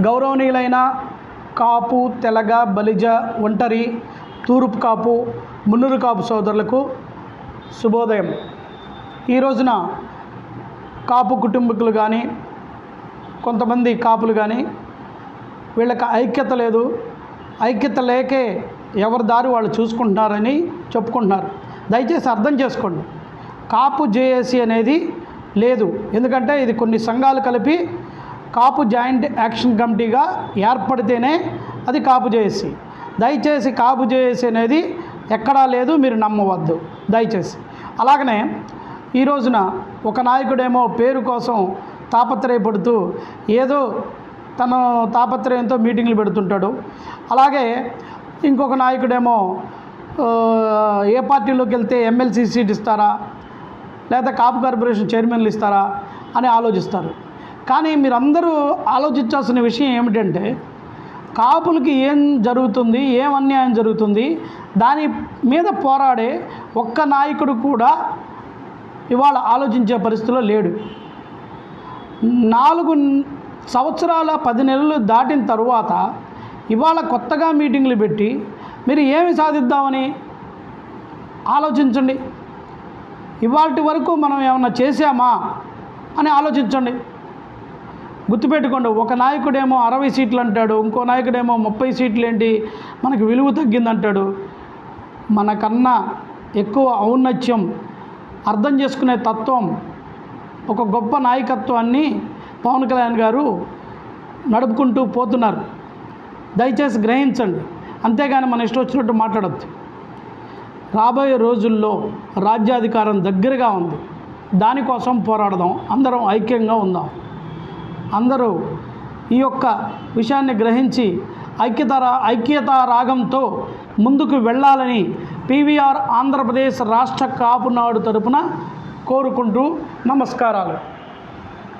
గౌరవనీయులైన కాపు తెలగ బలిజ ఒంటరి తూర్పు కాపు మున్నూరు కాపు సోదరులకు శుభోదయం. ఈ రోజున కాపు కుటుంబీకులు కానీ కొంతమంది కాపులు కానీ వీళ్ళకి ఐక్యత లేదు. ఐక్యత లేకే ఎవరి దారి వాళ్ళు చూసుకుంటున్నారని చెప్పుకుంటున్నారు. దయచేసి అర్థం చేసుకోండి. కాపు జేఏసీ అనేది లేదు. ఎందుకంటే ఇది కొన్ని సంఘాలు కలిపి కాపు జాయింట్ యాక్షన్ కమిటీగా ఏర్పడితేనే అది కాపు జేఏసీ. దయచేసి కాపు జేఏసీ అనేది ఎక్కడా లేదు మీరు నమ్మవద్దు. దయచేసి. అలాగనే ఈ రోజున ఒక నాయకుడేమో పేరు కోసం తాపత్రయపడుతూ ఏదో తన తాపత్రయంతో మీటింగ్లు పెడుతుంటాడు. అలాగే ఇంకొక నాయకుడేమో ఏ పార్టీలోకి వెళ్తే ఎమ్మెల్సీ సీట్ ఇస్తారా? లేదా కాపు కార్పొరేషన్ చైర్మన్లు ఇస్తారా? అని ఆలోచిస్తారు. కానీ మీరందరూ ఆలోచించాల్సిన విషయం ఏమిటంటే కాపులకి ఏం జరుగుతుంది ఏం అన్యాయం జరుగుతుంది దాని మీద పోరాడే ఒక్క నాయకుడు కూడా ఇవాళ ఆలోచించే పరిస్థితిలో లేడు. నాలుగు సంవత్సరాల పది నెలలు దాటిన తరువాత ఇవాళ కొత్తగా మీటింగ్లు పెట్టి మీరు ఏమి సాధిద్దామని ఆలోచించండి. ఇవాటి వరకు మనం ఏమన్నా చేశామా అని ఆలోచించండి. గుర్తుపెట్టుకోండి ఒక నాయకుడేమో అరవై సీట్లు అంటాడు ఇంకో నాయకుడేమో ముప్పై సీట్లు ఏంటి మనకి విలువ తగ్గిందంటాడు. మనకన్నా ఎక్కువ ఔన్నత్యం అర్థం చేసుకునే తత్వం ఒక గొప్ప నాయకత్వాన్ని పవన్ కళ్యాణ్ గారు నడుపుకుంటూ పోతున్నారు. దయచేసి గ్రహించండి అంతేగాని మన ఇష్టం వచ్చినట్టు మాట్లాడద్దు. రాబోయే రోజుల్లో రాజ్యాధికారం దగ్గరగా ఉంది దానికోసం పోరాడదాం అందరం ఐక్యంగా ఉందాం. అందరూ ఈ యొక్క విషయాన్ని గ్రహించి ఐక్యత రా ఐక్యతా రాగంతో ముందుకు వెళ్ళాలని పీవీఆర్ ఆంధ్రప్రదేశ్ రాష్ట్ర కాపునాడు తరపున కోరుకుంటూ నమస్కారాలు.